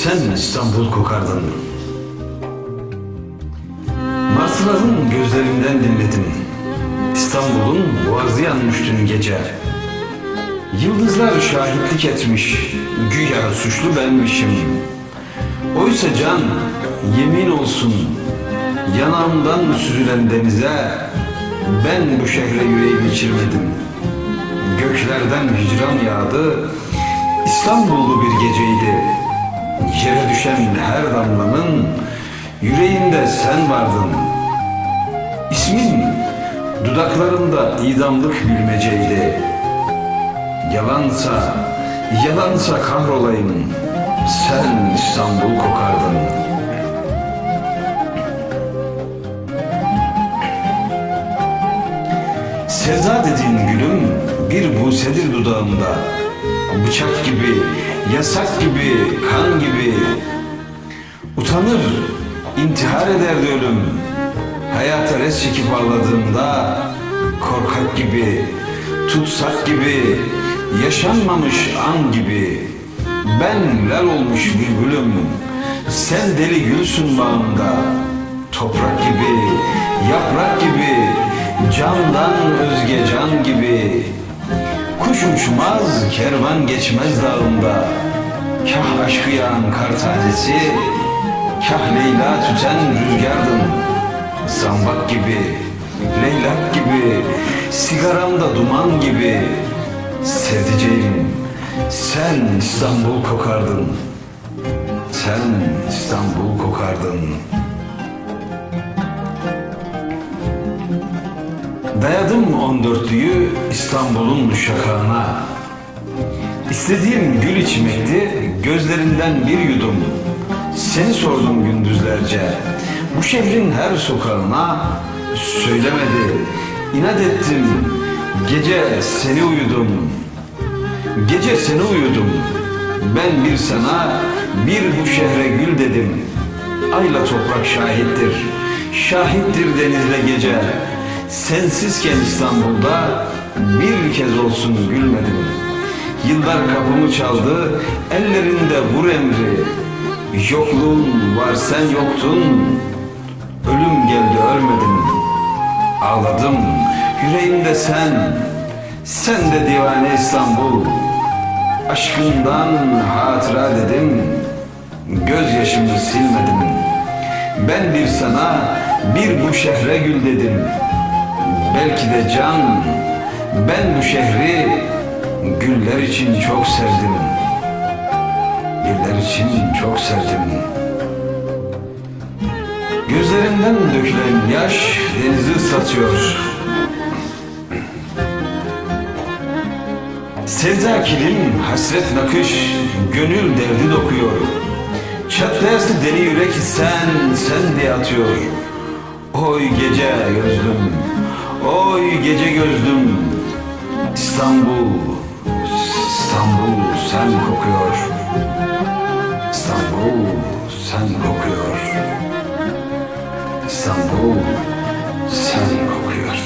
İstanbul kokardın. Martıların gözlerinden dinledim. İstanbul'un boğazı yanmış dün gece. Yıldızlar şahitlik etmiş, güya suçlu benmişim. Oysa can, yemin olsun, yanağımdan süzülen denize, ben bu şehre yüreği geçirmedim. Göklerden hicran yağdı, İstanbullu bir geceydi. Yere düşen her damlanın yüreğinde sen vardın. İsmin dudaklarında idamlık gülmeceydi. Yalansa, yalansa kahrolayım. Sen İstanbul kokardın. Sevda dediğin gülüm bir busedir dudağımda. Bıçak gibi, yasak gibi, kan gibi. Utanır, intihar ederdi ölüm. Hayata res çekip ağladığımda korkak gibi, tutsak gibi, yaşanmamış an gibi. Ben lal olmuş bülbülüm, sen deli gülsün bağımda. Toprak gibi, yaprak gibi, candan özge can gibi. Kuş uçmaz, kervan geçmez dağımda. Kah aşkı yağan kar tanesi, kah Leyla tüten rüzgardın. Zambak gibi, leylak gibi, sigaramda duman gibi. Sevdiceğim, sen İstanbul kokardın. Sen İstanbul kokardın. Dayadım on dörtlüyü İstanbul'un şakağına. İstediğim gül içmekti, gözlerinden bir yudum. Seni sordum gündüzlerce, bu şehrin her sokağına. Söylemedi, inat ettim, gece seni uyudum. Gece seni uyudum, ben bir sana, bir bu şehre gül dedim. Ayla toprak şahittir, şahittir denizle gece. Sensizken İstanbul'da bir kez olsun gülmedim. Yıllar kapımı çaldı, ellerinde vur emri. Yokluğun var sen yoktun, ölüm geldi ölmedim. Ağladım, yüreğimde sen, sen de divane İstanbul. Aşkından hatıra dedim, gözyaşımı silmedim. Ben bir sana, bir bu şehre gül dedim. Belki de can, ben bu şehri güller için çok sevdim. Güller için çok sevdim. Gözlerimden dökülen yaş denizi ıslatıyor. Sevda kilim, hasret nakış, gönül derdi dokuyor. Çatlayası deli yürek sen, sen diye atıyor. Oy gece gözlüm, oy gece gözlüm. İstanbul, İstanbul sen kokuyor. İstanbul sen kokuyor. İstanbul sen kokuyor.